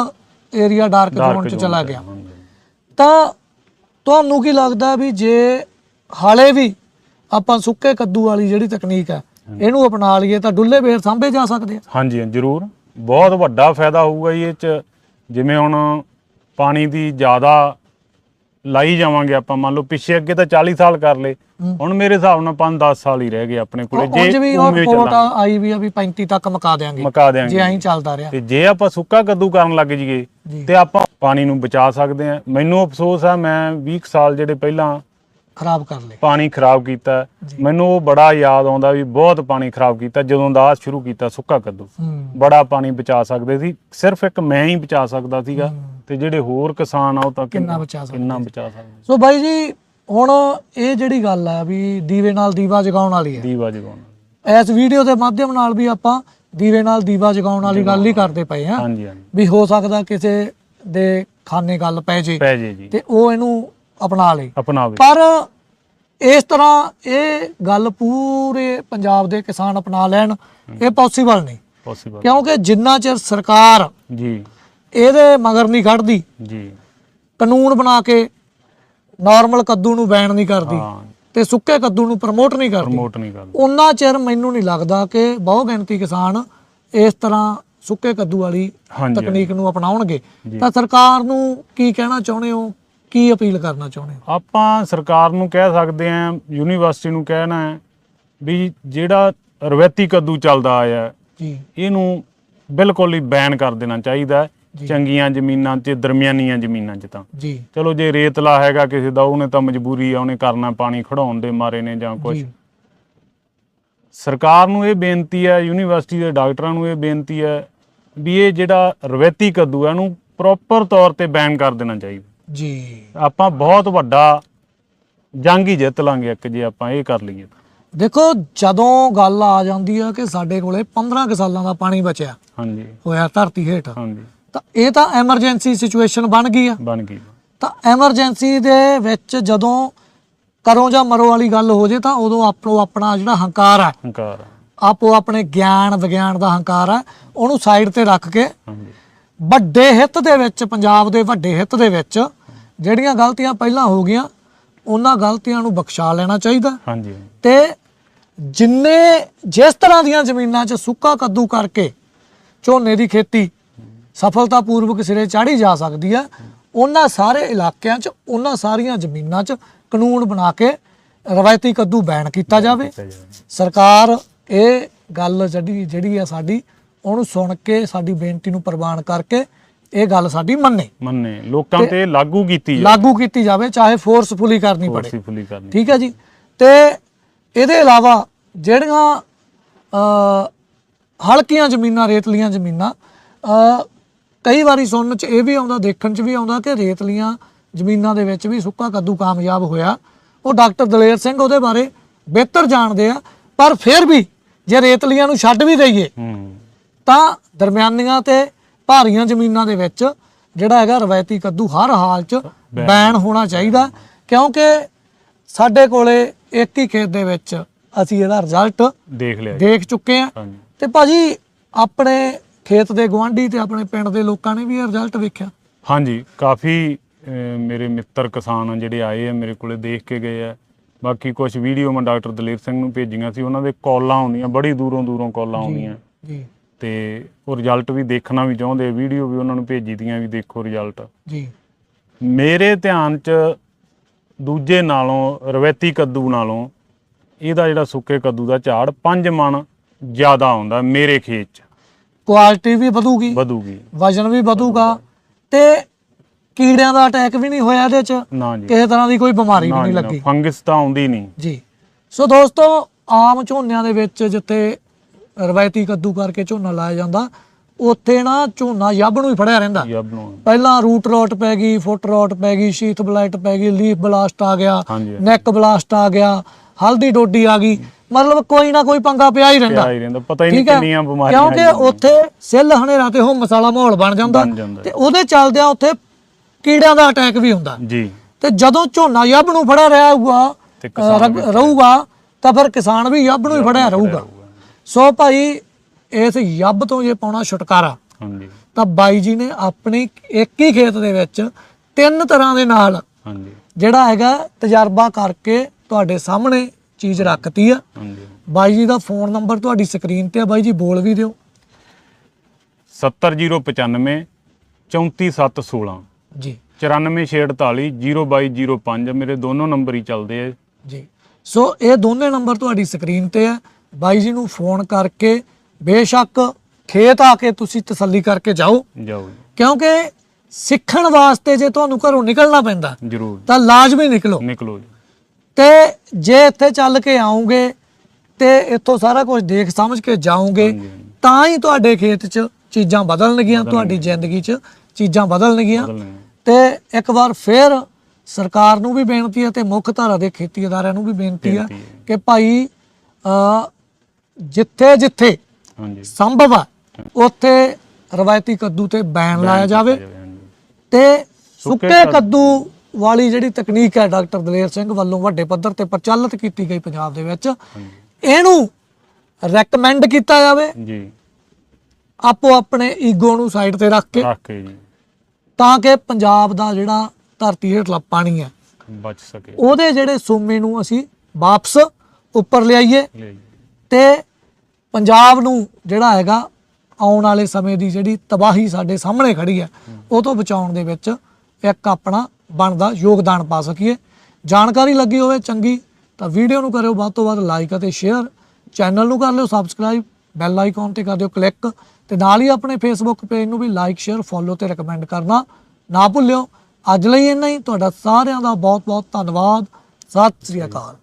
ਏਰੀਆ ਡਾਰਕ ਜ਼ੋਨ ਚ ਚਲਾ ਗਿਆ। ਤਾਂ ਤੁਹਾਨੂੰ ਕੀ ਲੱਗਦਾ ਵੀ ਜੇ ਹਾਲੇ ਵੀ ਆਪਾਂ ਸੁੱਕੇ ਕੱਦੂ ਵਾਲੀ ਜਿਹੜੀ ਤਕਨੀਕ ਹੈ ਇਹਨੂੰ ਅਪਣਾ ਲਈਏ ਤਾਂ ਡੁੱਲੇ ਬੇਰ ਸਾਂਭੇ ਜਾ ਸਕਦੇ ਆ। ਹਾਂਜੀ ਹਾਂ, ਜ਼ਰੂਰ। ਬਹੁਤ ਵੱਡਾ ਫਾਇਦਾ ਹੋਊਗਾ ਜੀ ਇਹ ਚ। ਜਿਵੇਂ ਹੁਣ ਪਾਣੀ ਦੀ ਜ਼ਿਆਦਾ ਲਾਈ ਜਾਵਾਂਗੇ ਆਪਾਂ ਮੰਨ ਲਓ ਪਿੱਛੇ ਅੱਗੇ ਤਾਂ 40 ਸਾਲ ਕਰ ਲਏ। ਹੂੰ। ਹੁਣ ਮੇਰੇ ਹਿਸਾਬ ਨਾਲ 5-10 ਸਾਲ ਹੀ ਰਹਿ ਗਏ ਆਪਣੇ ਕੋਲੇ। ਜੇ ਉਵੇਂ ਚੱਲਾਂਗੇ। ਆਈ ਵੀ ਆ ਵੀ 35 ਤੱਕ ਮੁਕਾ ਦੇਾਂਗੇ ਮਕਾ ਜੇ ਐਂ ਚੱਲਦਾ ਰਿਹਾ। ਤੇ ਜੇ ਆਪਾਂ ਸੁੱਕਾ ਕੱਦੂ ਕਰਨ ਲੱਗ ਜਾਈਏ ਤੇ ਆਪਾਂ ਪਾਣੀ ਨੂੰ ਬਚਾ ਸਕਦੇ ਹਾਂ। ਮੈਨੂੰ ਅਫਸੋਸ ਆ ਮੈਂ 20 ਕੁ ਸਾਲ ਜਿਹੜੇ ਪਹਿਲਾਂ ਖਰਾਬ ਕਰ ਲਏ। ਪਾਣੀ ਖਰਾਬ ਕੀਤਾ। ਮੈਨੂੰ ਉਹ ਬੜਾ ਯਾਦ ਆਉਂਦਾ ਵੀ ਬਹੁਤ ਪਾਣੀ ਖਰਾਬ ਕੀਤਾ ਜਦੋਂ ਦਾ ਸ਼ੁਰੂ ਕੀਤਾ ਸੁੱਕਾ ਕੱਦੂ। ਬੜਾ ਪਾਣੀ ਬਚਾ ਸਕਦੇ ਸੀ। ਸਿਰਫ ਇੱਕ ਮੈਂ ਹੀ ਬਚਾ ਸਕਦਾ ਸੀਗਾ। ਤੇ ਜਿਹੜੇ ਹੋਰ ਕਿਸਾਨ ਆ ਉਹ ਤਾਂ ਕਿੰਨਾ ਬਚਾ ਸਕਦੇ ਕਿੰਨਾ। ਬਚਾ ਸਕਦੇ ਸੋ। ਬਾਈ ਜੀ ਹੁਣ ਇਹ ਜਿਹੜੀ ਗੱਲ ਹੈ ਵੀ ਦੀਵੇ ਨਾਲ ਦੀਵਾ ਜਗਾਉਣ ਵਾਲੀ ਹੈ ਦੀਵਾ ਜਗਾਉਣਾ ਇਸ ਵੀਡੀਓ ਦੇ ਮਾਧਿਅਮ ਨਾਲ ਵੀ ਆਪਾਂ ਦੀਵੇ ਨਾਲ ਦੀਵਾ ਜਗਾਉਣ ਵਾਲੀ ਗੱਲ ਹੀ ਕਰਦੇ ਪਏ ਹਾਂਜੀ ਹਾਂਜੀ। ਵੀ ਹੋ ਸਕਦਾ ਕਿਸੇ ਦੇ ਖਾਨੇ ਗੱਲ ਪੈ ਜੇ। ਪੈ ਜੇ ਜੀ। ਤੇ ਉਹ ਇਹਨੂੰ ਅਪਣਾ ਲੇ। ਅਪਣਾਵੇ ਪਰ ਇਸ ਤਰ੍ਹਾਂ ਇਹ ਗੱਲ ਪੂਰੇ ਪੰਜਾਬ ਦੇ ਕਿਸਾਨ ਅਪਣਾ ਲੈਣ ਇਹ ਪੋਸੀਬਲ ਨਹੀਂ। ਪੋਸੀਬਲ ਕਿਉਂਕਿ ਜਿੰਨਾ ਚਿਰ ਸਰਕਾਰ ਜੀ। ਇਹਦੇ ਮਗਰ ਨਹੀਂ ਖੜਦੀ ਜੀ। ਕਾਨੂੰਨ ਬਣਾ ਕੇ ਨਾਰਮਲ ਕੱਦੂ ਨੂੰ ਬੈਨ ਨਹੀਂ ਕਰਦੀ। ਤੇ ਸੁੱਕੇ ਕੱਦੂ ਨੂੰ ਪ੍ਰਮੋਟ ਨਹੀਂ ਕਰਦੀ। ਪ੍ਰਮੋਟ ਨਹੀਂ ਕਰਦੇ। ਉਹਨਾਂ ਚਿਰ ਮੈਨੂੰ ਨਹੀਂ ਲੱਗਦਾ ਕਿ ਬਹੁ ਗਿਣਤੀ ਕਿਸਾਨ ਇਸ ਤਰ੍ਹਾਂ ਸੁੱਕੇ ਕੱਦੂ ਵਾਲੀ ਤਕਨੀਕ ਨੂੰ ਅਪਣਾਉਣਗੇ। ਤਾਂ ਸਰਕਾਰ ਨੂੰ ਕੀ ਕਹਿਣਾ ਚਾਹੁੰਦੇ ਹੋ? ਕੀ ਅਪੀਲ ਕਰਨਾ ਚਾਹੁੰਦੇ ਹੋ? ਆਪਾਂ ਸਰਕਾਰ ਨੂੰ ਕਹਿ ਸਕਦੇ ਆਂ ਯੂਨੀਵਰਸਿਟੀ ਨੂੰ ਕਹਿਣਾ ਹੈ ਵੀ ਜਿਹੜਾ ਰਵੈਤੀ ਕੱਦੂ ਚੱਲਦਾ ਆਇਆ ਜੀ। ਇਹਨੂੰ ਬਿਲਕੁਲ ਹੀ ਬੈਨ ਕਰ ਦੇਣਾ ਚਾਹੀਦਾ ਹੈ। ਚੰਗੀਆਂ ਜ਼ਮੀਨਾਂ 'ਚ ਦਰਮਿਆਨੀਆਂ ਜ਼ਮੀਨਾਂ 'ਚ ਤਾਂ। ਜੀ। ਚਲੋ ਜੇ ਰੇਤਲਾ ਹੈਗਾ ਕਿਸੇ ਦਾ ਉਹਨੇ ਤਾਂ ਮਜਬੂਰੀ ਆ ਉਹਨੇ ਕਰਨਾ ਪਾਣੀ ਖੜਾਉਣ ਦੇ ਮਾਰੇ ਨੇ ਜਾਂ ਕੁਝ ਸਰਕਾਰ ਨੂੰ ਇਹ ਬੇਨਤੀ ਹੈ ਯੂਨੀਵਰਸਿਟੀ ਦੇ ਡਾਕਟਰਾਂ ਨੂੰ ਇਹ ਬੇਨਤੀ ਹੈ ਵੀ ਇਹ ਜਿਹੜਾ ਰਵੈਤੀ ਕੱਦੂ ਹੈ ਇਹਨੂੰ ਪ੍ਰੋਪਰ ਤੌਰ ਤੇ ਬੈਨ ਕਰ ਦੇਣਾ ਚਾਹੀਦਾ। ਜੀ। ਆਪਾਂ ਬਹੁਤ ਵੱਡਾ ਜੰਗ ਹੀ ਜਿੱਤ ਲਾਂਗੇ ਇੱਕ ਜੇ ਆਪਾਂ ਇਹ ਕਰ ਲਈਏ। ਦੇਖੋ ਜਦੋਂ ਗੱਲ ਆ ਜਾਂਦੀ ਆ ਕਿ ਸਾਡੇ ਕੋਲੇ 15 ਕੁ ਸਾਲਾਂ ਦਾ ਪਾਣੀ ਬਚਿਆ ਹਾਂਜੀ। ਹੋਇਆ ਧਰਤੀ ਹੇਠ। ਹਾਂਜੀ। ਤਾਂ ਇਹ ਤਾਂ ਐਮਰਜੈਂਸੀ ਸਿਚੁਏਸ਼ਨ ਬਣ ਗਈ ਆ। ਬਣ ਗਈ। ਤਾਂ ਐਮਰਜੈਂਸੀ ਦੇ ਵਿੱਚ ਜਦੋਂ ਕਰੋ ਜਾਂ ਮਰੋ ਵਾਲੀ ਗੱਲ ਹੋ ਜੇ ਤਾਂ ਉਦੋਂ ਆਪੋ ਆਪਣਾ ਜਿਹੜਾ ਹੰਕਾਰ ਹੈ ਹੰਕਾਰ ਆਪੋ ਆਪਣੇ ਗਿਆਨ ਵਿਗਿਆਨ ਦਾ ਹੰਕਾਰ ਹੈ ਉਹਨੂੰ ਸਾਈਡ ਤੇ ਰੱਖ ਕੇ ਵੱਡੇ ਹਿੱਤ ਦੇ ਵਿੱਚ ਪੰਜਾਬ ਦੇ ਵੱਡੇ ਹਿੱਤ ਦੇ ਵਿੱਚ ਜਿਹੜੀਆਂ ਗਲਤੀਆਂ ਪਹਿਲਾਂ ਹੋ ਗਈਆਂ ਉਹਨਾਂ ਗਲਤੀਆਂ ਨੂੰ ਬਖਸ਼ਾ ਲੈਣਾ ਚਾਹੀਦਾ। ਹਾਂਜੀ। ਤੇ ਜਿੰਨੇ ਜਿਸ ਤਰ੍ਹਾਂ ਦੀਆਂ ਜ਼ਮੀਨਾਂ 'ਚ ਸੁੱਕਾ ਕੱਦੂ ਕਰਕੇ ਝੋਨੇ ਦੀ ਖੇਤੀ ਸਫਲਤਾਪੂਰਵਕ ਸਿਰੇ ਚਾੜੀ ਜਾ ਸਕਦੀ ਆ ਉਹਨਾਂ ਸਾਰੇ ਇਲਾਕਿਆਂ 'ਚ ਉਹਨਾਂ ਸਾਰੀਆਂ ਜ਼ਮੀਨਾਂ 'ਚ ਕਾਨੂੰਨ ਬਣਾ ਕੇ ਰਵਾਇਤੀ ਕੱਦੂ ਬੈਨ ਕੀਤਾ ਜਾਵੇ। ਜਾਵੇ। ਸਰਕਾਰ ਇਹ ਗੱਲ ਜਿਹੜੀ ਜਿਹੜੀ ਆ ਸਾਡੀ ਉਹਨੂੰ ਸੁਣ ਕੇ ਸਾਡੀ ਬੇਨਤੀ ਨੂੰ ਪ੍ਰਵਾਨ ਕਰਕੇ ਇਹ ਗੱਲ ਸਾਡੀ ਮੰਨੇ। ਮੰਨੇ। ਲੋਕਾਂ ਤੇ ਲਾਗੂ ਕੀਤੀ ਜਾ ਲਾਗੂ ਕੀਤੀ ਜਾਵੇ ਚਾਹੇ ਫੋਰਸਫੁਲੀ ਕਰਨੀ ਪੜੇ। ਫੋਰਸਫੁਲੀ ਕਰਨੀ ਠੀਕ ਹੈ ਜੀ? ਤੇ ਇਹਦੇ ਇਲਾਵਾ ਜਿਹੜੀਆਂ ਹਲਕੀਆਂ ਜ਼ਮੀਨਾਂ ਰੇਤਲੀਆਂ ਜ਼ਮੀਨਾਂ ਕਈ ਵਾਰੀ ਸੁਣਨ ਚ ਇਹ ਵੀ ਆਉਂਦਾ ਦੇਖਣ ਚ ਵੀ ਆਉਂਦਾ ਕਿ ਰੇਤਲੀਆਂ ਜ਼ਮੀਨਾਂ ਦੇ ਵਿੱਚ ਵੀ ਸੁੱਕਾ ਕੱਦੂ ਕਾਮਯਾਬ ਹੋਇਆ। ਉਹ ਡਾਕਟਰ ਦਲੇਰ ਸਿੰਘ ਉਹਦੇ ਬਾਰੇ ਬਿਹਤਰ ਜਾਣਦੇ ਆ ਪਰ ਫਿਰ ਵੀ ਜੇ ਰੇਤਲੀਆਂ ਨੂੰ ਛੱਡ ਵੀ ਦਈਏ ਤਾਂ ਦਰਮਿਆਨੀਆਂ ਤੇ ਭਾਰੀਆਂ ਜ਼ਮੀਨਾਂ ਦੇ ਵਿੱਚ ਜਿਹੜਾ ਹੈਗਾ ਰਵਾਇਤੀ ਕੱਦੂ ਹਰ ਹਾਲ 'ਚ ਬੈਨ। ਹੋਣਾ ਚਾਹੀਦਾ ਕਿਉਂਕਿ ਸਾਡੇ ਕੋਲੇ ਇੱਕ ਹੀ ਖੇਤ ਦੇ ਵਿੱਚ ਅਸੀਂ ਇਹਦਾ ਰਿਜ਼ਲਟ ਦੇਖ ਲਿਆ। ਦੇਖ ਚੁੱਕੇ ਹਾਂਜੀ। ਤੇ ਭਾਜੀ ਆਪਣੇ ਖੇਤ ਦੇ ਗਵਾਂਢੀ ਤੇ ਆਪਣੇ ਪਿੰਡ ਦੇ ਲੋਕਾਂ ਨੇ ਵੀ ਇਹ ਰਿਜ਼ਲਟ ਵੇਖਿਆ। ਹਾਂਜੀ ਕਾਫੀ ਮੇਰੇ ਮਿੱਤਰ ਕਿਸਾਨ ਜਿਹੜੇ ਆਏ ਆ ਮੇਰੇ ਕੋਲੇ ਦੇਖ ਕੇ ਗਏ ਆ। ਬਾਕੀ ਕੁਝ ਵੀਡੀਓ ਮੈਂ ਡਾਕਟਰ ਦਲੇਰ ਸਿੰਘ ਨੂੰ ਭੇਜੀਆਂ ਸੀ ਉਹਨਾਂ ਦੇ ਕਾਲਾਂ ਆਉਂਦੀਆਂ ਬੜੀ ਦੂਰੋਂ ਦੂਰੋਂ ਕਾਲਾਂ ਆਉਂਦੀਆਂ। ਜੀ। ਤੇ ਉਹ ਰਿਜ਼ਲਟ ਵੀ ਦੇਖਣਾ ਵੀ ਚਾਹੁੰਦੇ ਵੀਡੀਓ ਵੀ ਉਹਨਾਂ ਨੂੰ ਭੇਜੀ ਦੀਆਂ ਵੀ ਦੇਖੋ ਰਿਜ਼ਲਟ ਜੀ। ਮੇਰੇ ਧਿਆਨ 'ਚ ਦੂਜੇ ਨਾਲੋਂ ਰਵੈਤੀ ਕੱਦੂ ਨਾਲੋਂ ਇਹਦਾ ਜਿਹੜਾ ਸੁੱਕੇ ਕੱਦੂ ਦਾ ਝਾੜ 5 ਮਣ ਜ਼ਿਆਦਾ ਆਉਂਦਾ ਮੇਰੇ ਖੇਤ 'ਚ। ਕੁਆਲਿਟੀ ਵੀ ਵਧੂਗੀ। ਵਧੂਗੀ। ਵਜਨ ਵੀ ਵਧੂਗਾ। ਤੇ ਕੀੜਿਆਂ ਦਾ ਅਟੈਕ ਵੀ ਨਹੀਂ ਹੋਇਆ ਇਹਦੇ 'ਚ। ਨਾ ਜੀ। ਕਿਸੇ ਤਰ੍ਹਾਂ ਦੀ ਕੋਈ ਬਿਮਾਰੀ ਵੀ ਨਾ ਨਹੀਂ ਜੀ, ਨਾ, ਲੱਗੀ। ਫੰਗਸ ਤਾਂ ਆਉਂਦੀ ਨਹੀਂ। ਜੀ। ਸੋ ਦੋਸਤੋ ਆਮ ਝੋਨਿਆਂ ਦੇ ਵਿੱਚ ਜਿੱਥੇ ਰਵਾਇਤੀ ਕੱਦੂ ਕਰਕੇ ਝੋਨਾ ਲਾਇਆ ਜਾਂਦਾ ਉੱਥੇ ਨਾ ਝੋਨਾ ਯੱਬ ਨੂੰ ਹੀ ਫੜਿਆ ਰਹਿੰਦਾ। ਯਬ ਨੂੰ। ਪਹਿਲਾਂ ਰੂਟ ਰੋਟ ਪੈ ਗਈ ਫੁੱਟ ਰੋਟ ਪੈ ਗਈ ਸ਼ੀਥ ਬਲਾਈਟ ਪੈ ਗਈ ਲੀਫ ਬਲਾਸਟ ਆ ਗਿਆ ਹਾਂਜੀ। ਨੈਕ ਬਲਾਸਟ ਆ ਗਿਆ ਹਲਦੀ ਡੋਡੀ ਆ ਗਈ। ਮਤਲਬ ਕੋਈ ਨਾ ਕੋਈ ਪੰਗਾ ਪਿਆ ਹੀ ਰਹਿੰਦਾ। ਪਿਆ ਹੀ ਰਹਿੰਦਾ ਪਤਾ ਹੀ ਨਹੀਂ ਕਿੰਨੀਆਂ ਬਿਮਾਰੀਆਂ ਕਿਉਂਕਿ। ਉੱਥੇ ਸਿੱਲ ਹਨੇਰਾ ਤੇ ਉਹ ਮਸਾਲਾ ਮਾਹੌਲ ਬਣ ਜਾਂਦਾ ਤੇ ਉਹਦੇ ਚੱਲਦਿਆਂ ਉੱਥੇ ਕੀੜਿਆਂ ਦਾ ਅਟੈਕ ਵੀ ਹੁੰਦਾ। ਜੀ। ਤੇ ਜਦੋਂ ਝੋਨਾ ਯੱਬ ਨੂੰ ਫੜਿਆ ਰਿਹਾ ਹੋਊਗਾ ਰਹੂਗਾ ਤਾਂ ਫਿਰ ਕਿਸਾਨ ਵੀ ਯੱਬ ਨੂੰ ਹੀ ਫੜਿਆ ਰਹੂਗਾ। ਸੋ ਭਾਈ ਇਸ ਯੱਬ ਤੋਂ ਜੇ ਪਾਉਣਾ ਛੁਟਕਾਰਾ ਹਾਂਜੀ। ਤਾਂ ਬਾਈ ਜੀ ਨੇ ਆਪਣੀ ਇੱਕ ਹੀ ਖੇਤ ਦੇ ਵਿੱਚ ਤਿੰਨ ਤਰ੍ਹਾਂ ਦੇ ਨਾਲ ਹਾਂਜੀ। ਜਿਹੜਾ ਹੈਗਾ ਤਜਰਬਾ ਕਰਕੇ ਤੁਹਾਡੇ ਸਾਹਮਣੇ ਚੀਜ਼ ਰੱਖਤੀ ਆ। ਬਾਈ ਜੀ ਦਾ ਫੋਨ ਨੰਬਰ ਤੁਹਾਡੀ ਸਕਰੀਨ ਤੇ ਆ। ਬਾਈ ਜੀ ਬੋਲ ਵੀ ਦਿਓ। 70095 34716 ਜੀ। 9448 02205 ਮੇਰੇ ਦੋਨੋਂ ਨੰਬਰ ਹੀ ਚੱਲਦੇ ਆ। ਜੀ। ਸੋ ਇਹ ਦੋਨੇ ਨੰਬਰ ਤੁਹਾਡੀ ਸਕਰੀਨ ਤੇ ਆ। ਬਾਈ ਜੀ ਨੂੰ ਫੋਨ ਕਰਕੇ ਬੇਸ਼ੱਕ ਖੇਤ ਆ ਕੇ ਤੁਸੀਂ ਤਸੱਲੀ ਕਰਕੇ ਜਾਓ। ਜਾਓ ਕਿਉਂਕਿ ਸਿੱਖਣ ਵਾਸਤੇ ਜੇ ਤੁਹਾਨੂੰ ਘਰੋਂ ਨਿਕਲਣਾ ਪੈਂਦਾ ਜਰੂਰ। ਤਾਂ ਲਾਜ਼ਮੀ ਨਿਕਲੋ। ਨਿਕਲੋ ਤੇ ਜੇ ਇੱਥੇ ਚੱਲ ਕੇ ਆਉਂਗੇ ਤੇ ਇੱਥੋਂ ਸਾਰਾ ਕੁਝ ਦੇਖ ਸਮਝ ਕੇ ਜਾਓਗੇ। ਤਾਂ ਹੀ ਤੁਹਾਡੇ ਖੇਤ 'ਚ ਚੀਜ਼ਾਂ ਬਦਲਣਗੀਆਂ ਤੁਹਾਡੀ ਜ਼ਿੰਦਗੀ 'ਚ ਚੀਜ਼ਾਂ ਬਦਲਣਗੀਆਂ ਬਦਲਣੇ ਤੇ ਇੱਕ ਵਾਰ ਫੇਰ ਸਰਕਾਰ ਨੂੰ ਵੀ ਬੇਨਤੀ ਹੈ ਤੇ ਮੁੱਖ ਧਾਰਾ ਦੇ ਖੇਤੀ ਅਦਾਰਿਆਂ ਨੂੰ ਵੀ ਬੇਨਤੀ ਹੈ। ਕਿ ਭਾਈ ਜਿੱਥੇ ਜਿੱਥੇ ਹਾਂਜੀ ਸੰਭਵ ਹੈ ਉੱਥੇ ਰਵਾਇਤੀ ਕੱਦੂ ਤੇ ਬੈਨ ਲਾਇਆ ਜਾਵੇ। ਤੇ ਸੁੱਕੇ ਕੱਦੂ ਵਾਲੀ ਜਿਹੜੀ ਤਕਨੀਕ ਹੈ ਡਾਕਟਰ ਦਲੇਰ ਸਿੰਘ ਵੱਲੋਂ ਵੱਡੇ ਪੱਧਰ ਤੇ ਪ੍ਰਚਲਿਤ ਕੀਤੀ ਗਈ ਪੰਜਾਬ ਦੇ ਵਿੱਚ ਇਹਨੂੰ ਰეკਮੈਂਡ ਕੀਤਾ ਜਾਵੇ। ਜੀ। ਆਪੋ ਆਪਣੇ ਈਗੋ ਨੂੰ ਸਾਈਡ ਤੇ ਰੱਖ ਕੇ। ਰੱਖ ਕੇ ਜੀ। ਤਾਂ ਕਿ ਪੰਜਾਬ ਦਾ ਜਿਹੜਾ ਧਰਤੀ ਹੇਠਲਾ ਪਾਣੀ ਹੈ ਬਚ ਸਕੇ। ਉਹਦੇ ਜਿਹੜੇ ਸੋਮੇ ਨੂੰ ਅਸੀਂ ਵਾਪਸ ਉੱਪਰ ਲਿਆਈਏ। ਤੇ ਪੰਜਾਬ ਨੂੰ ਜਿਹੜਾ ਹੈਗਾ ਆਉਣ ਵਾਲੇ ਸਮੇਂ ਦੀ ਜਿਹੜੀ ਤਬਾਹੀ ਸਾਡੇ ਸਾਹਮਣੇ ਖੜੀ ਹੈ। ਉਹ ਤੋਂ ਬਚਾਉਣ ਦੇ ਵਿੱਚ ਇੱਕ ਆਪਣਾ ਬਣਦਾ, ਯੋਗਦਾਨ ਪਾ ਸਕੀਏ। ਜਾਣਕਾਰੀ ਲੱਗੀ ਹੋਵੇ ਚੰਗੀ, ਤਾਂ ਵੀਡੀਓ ਨੂੰ ਕਰਿਓ ਵੱਧ ਤੋਂ ਵੱਧ ਲਾਈਕ ਅਤੇ ਸ਼ੇਅਰ ਚੈਨਲ ਨੂੰ ਕਰ ਲਿਓ ਸਬਸਕ੍ਰਾਈਬ ਬੈਲ ਆਈਕਨ ਤੇ ਕਰ ਦਿਓ ਕਲਿੱਕ ਤੇ ਨਾਲ ਹੀ ਆਪਣੇ ਫੇਸਬੁੱਕ ਪੇਜ ਨੂੰ ਵੀ ਲਾਈਕ ਸ਼ੇਅਰ ਫੋਲੋ ਤੇ ਰეკਮੈਂਡ ਕਰਨਾ ਨਾ ਭੁੱਲਿਓ। ਅੱਜ ਲਈ ਇੰਨਾ ਹੀ। ਤੁਹਾਡਾ ਸਾਰਿਆਂ ਦਾ ਬਹੁਤ ਬਹੁਤ ਧੰਨਵਾਦ। ਸਤਿ ਸ੍ਰੀ ਅਕਾਲ।